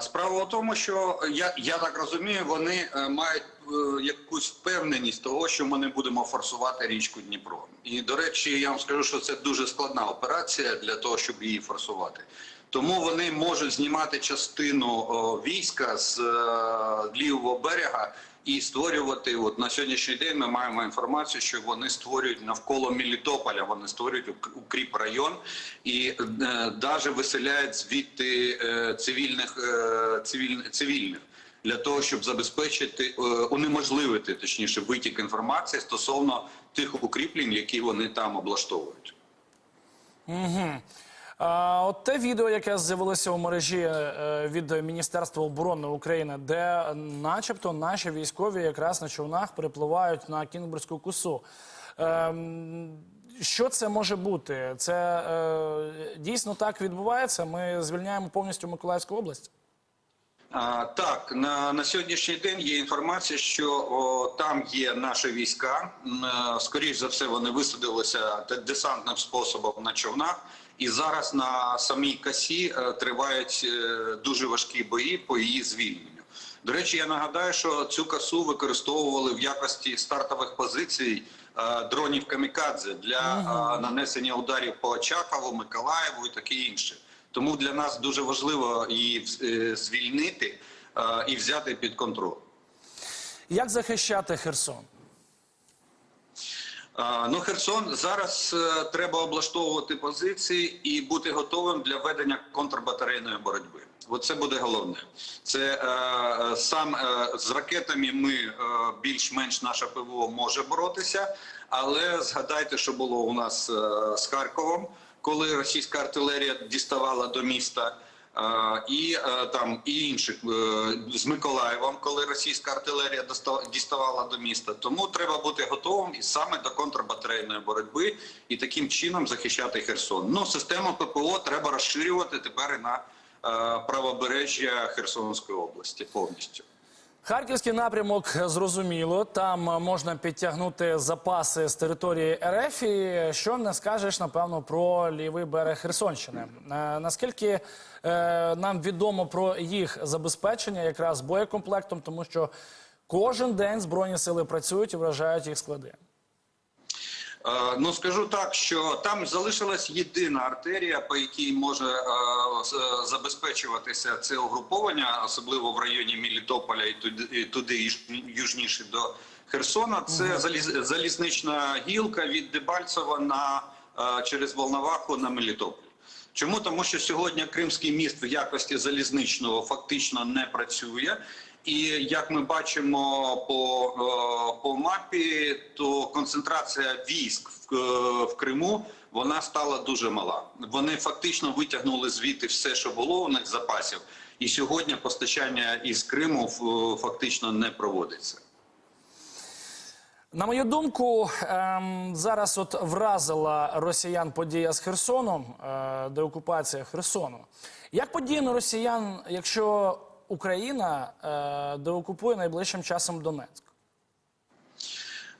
Справа в тому, що я, я так розумію, вони е, мають е, якусь впевненість того, що ми не будемо форсувати річку Дніпро. І до речі, я вам скажу, що це дуже складна операція для того, щоб її форсувати. Тому вони можуть знімати частину війська з е, лівого берега і створювати. От на сьогоднішній день ми маємо інформацію, що вони створюють навколо Мелітополя. Вони створюють укріп район і е, навіть виселяють звідти е, цивільних е, цивіль, цивільних. Для того щоб забезпечити е, унеможливити точніше витік інформації стосовно тих укріплень, які вони там облаштовують. От те відео, яке з'явилося у мережі е, від Міністерства оборони України, де, начебто, наші військові якраз на човнах перепливають на Кінгбурзьку косу. Ем, що це може бути? Це е, дійсно так відбувається. Ми звільняємо повністю Миколаївську область. Так, на, на сьогоднішній день є інформація, що о, там є наші війська. Е, Скоріш за все, вони висадилися десантним способом на човнах. І зараз на самій касі е, тривають е, дуже важкі бої по її звільненню. До речі, я нагадаю, що цю касу використовували в якості стартових позицій е, дронів камікадзе для е, нанесення ударів по Очакову, Миколаєву і таке інше. Тому для нас дуже важливо її е, звільнити е, і взяти під контроль. Як захищати Херсон? Ну, Херсон зараз е, треба облаштовувати позиції і бути готовим для ведення контрбатарейної боротьби. От це буде головне. Це е, е, сам е, з ракетами ми е, більш-менш наша ПВО може боротися, але згадайте, що було у нас е, з Харковом, коли російська артилерія діставала до міста. Е, і е, там і інших е, з Миколаєвом, коли російська артилерія діставала до міста. Тому треба бути готовим і саме до контрбатарейної боротьби і таким чином захищати Херсон. Ну систему ППО треба розширювати тепер і на правобережжя Херсонської області повністю. Харківський напрямок зрозуміло. Там е, можна підтягнути запаси з території РФ. І що не скажеш, напевно, про лівий берег Херсонщини? Е, наскільки е, нам відомо про їх забезпечення, якраз боєкомплектом, тому що кожен день збройні сили працюють і вражають їх склади. Е, Ну скажу так, що там залишилась єдина артерія, по якій може е, забезпечуватися це угруповання, особливо в районі Мелітополя і туди, туди южніше до Херсона. Це заліз, залізнична гілка від Дебальцева на е, через Волноваху на Мелітополь. Чому тому, що сьогодні Кримський міст в якості залізничного фактично не працює, і як ми бачимо по, е, по мапі, то концентрація військ в, е, в Криму вона стала дуже мала. Вони фактично витягнули звідти все, що було у них запасів, і сьогодні постачання із Криму е, фактично не проводиться. На мою думку, ем, зараз от вразила росіян подія з Херсоном, деокупація Херсону. Як подіє на росіян, якщо Україна е, деокупує найближчим часом Донецьк?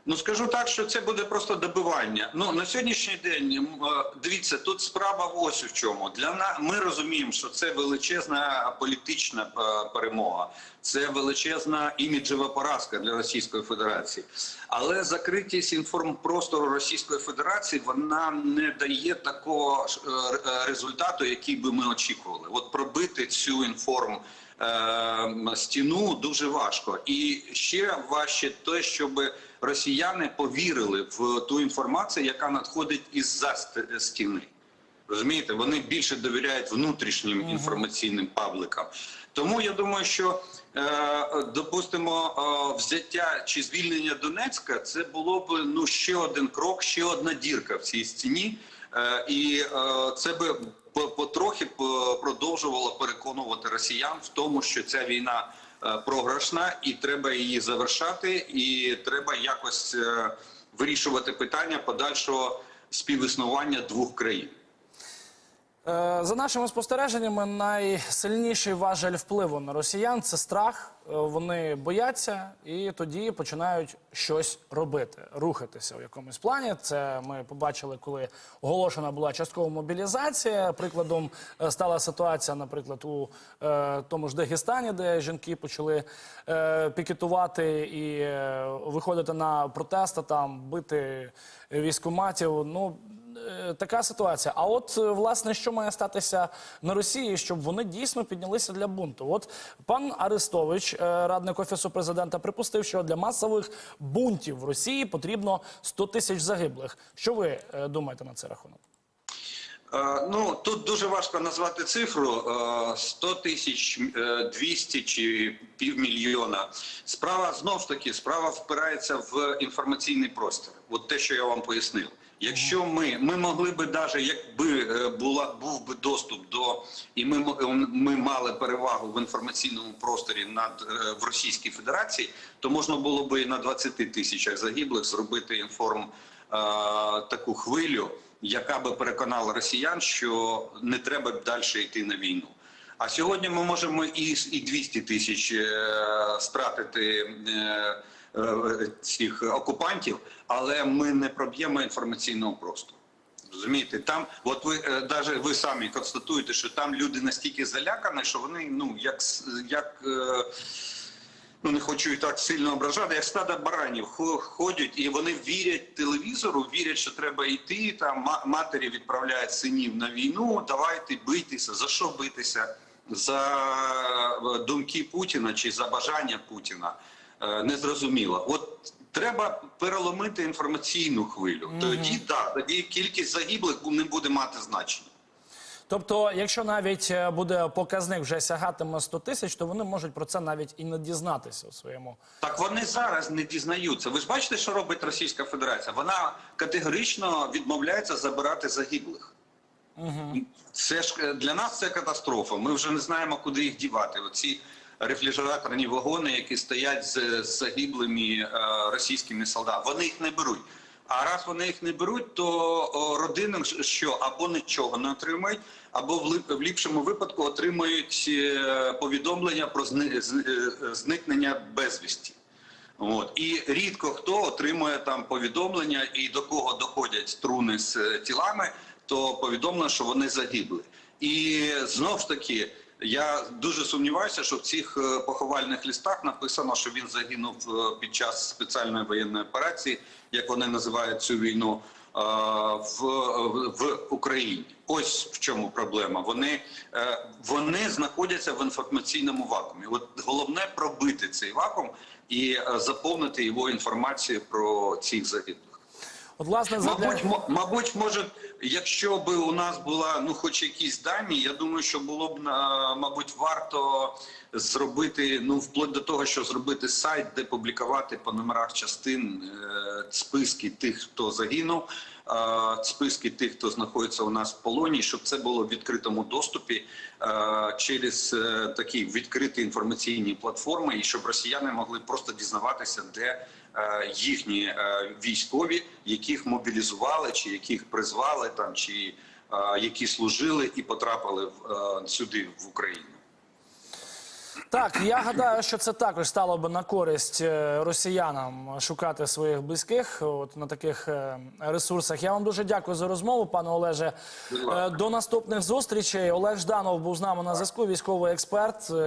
Ну скажу так, що це буде просто добивання. Ну на сьогоднішній день е, дивіться, тут справа ось в чому. Для нас. ми розуміємо, що це величезна політична е, перемога, це величезна іміджева поразка для Російської Федерації. Але закритість інформпростору Російської Федерації вона не дає такого е, результату, який би ми очікували. От пробити цю інформ е, стіну дуже важко. І ще важче те, щоб росіяни повірили в ту інформацію, яка надходить із-за стіни. Розумієте, вони більше довіряють внутрішнім інформаційним пабликам. Тому я думаю, що е, допустимо е, взяття чи звільнення Донецька це було б ну ще один крок, ще одна дірка в цій стіні, е, і е, це би по- потрохи продовжувало переконувати росіян в тому, що ця війна е, програшна, і треба її завершати, і треба якось е, вирішувати питання подальшого співіснування двох країн. Е, За нашими спостереженнями, найсильніший важель впливу на росіян це страх. Е, Вони бояться і тоді починають щось робити, рухатися в якомусь плані. Це ми побачили, коли оголошена була часткова мобілізація. Прикладом е, стала ситуація, наприклад, у е, тому ж Дагестані, де жінки почали е, пікетувати і е, виходити на протести, там бити військоматів. Ну така ситуація. А от е, власне, що має статися на Росії, щоб вони дійсно піднялися для бунту? От пан Арестович, е, радник офісу президента, припустив, що для масових бунтів в Росії потрібно 100 тисяч загиблих. Що ви е, думаєте на цей рахунок? Е, Ну тут дуже важко назвати цифру е, 100 тисяч, е, 200 чи півмільйона. Справа знов ж таки справа впирається в інформаційний простір. От те, що я вам пояснив. Якщо ми, ми могли би навіть якби е, була був би доступ до і ми ми мали перевагу в інформаційному просторі над е, в Російській Федерації, то можна було би і на 20 тисячах загиблих зробити інформ е, таку хвилю, яка би переконала росіян, що не треба далі йти на війну. А сьогодні ми можемо і, і 200 тисяч е, стратити е, е, цих окупантів, але ми не проб'ємо інформаційного простору. Розумієте, там, от ви е, даже ви самі констатуєте, що там люди настільки залякані, що вони ну як як. е, Ну, не хочу і так сильно ображати, як стадо баранів хо- ходять, і вони вірять телевізору, вірять, що треба йти. Там матері відправляють синів на війну. Давайте бийтеся. За що битися? За е, думки Путіна чи за бажання Путіна? Е, Незрозуміло. От треба переломити інформаційну хвилю. Тоді да, тоді кількість загиблих не буде мати значення. Тобто, якщо навіть е, буде показник вже сягатиме 100 тисяч, то вони можуть про це навіть і не дізнатися у своєму. Так вони зараз не дізнаються. Ви ж бачите, що робить Російська Федерація? Вона категорично відмовляється забирати загиблих. Це ж е, для нас це катастрофа. Ми вже не знаємо, куди їх дівати. Оці рефрижераторні вагони, які стоять з, загиблими е, російськими солдатами, вони їх не беруть. А раз вони їх не беруть, то ж- що або нічого не отримають, або в, ліпшому випадку отримають е, повідомлення про е, зникнення безвісті. От і рідко хто отримує там повідомлення, і до кого доходять струни з тілами, то повідомлено, що вони загибли. І знов ж таки, я дуже сумніваюся, що в цих е, поховальних листах написано, що він загинув е, під час спеціальної воєнної операції, як вони називають цю війну. е, В, в Україні ось в чому проблема. Вони, вони знаходяться в інформаційному вакуумі. От головне пробити цей вакуум і заповнити його інформацією про цих загиблих. От, власне, задля... Мабуть, мабуть, може, якщо би у нас була ну, хоч якісь дані, я думаю, що було б мабуть варто зробити ну вплоть до того, що зробити сайт, де публікувати по номерах частин е, списки тих, хто загинув, списки тих, хто знаходиться у нас в полоні, щоб це було в відкритому доступі е, через е, такі відкриті інформаційні платформи, і щоб росіяни могли просто дізнаватися, де їхні е, військові, яких мобілізували, чи яких призвали там, чи е, які служили і потрапили е, сюди в Україну. Так, я гадаю, що це також стало би на користь е, росіянам шукати своїх близьких от на таких е, ресурсах. Я вам дуже дякую за розмову, пане Олеже. Е, До наступних зустрічей. Олег Жданов був з нами на зв'язку, військовий експерт.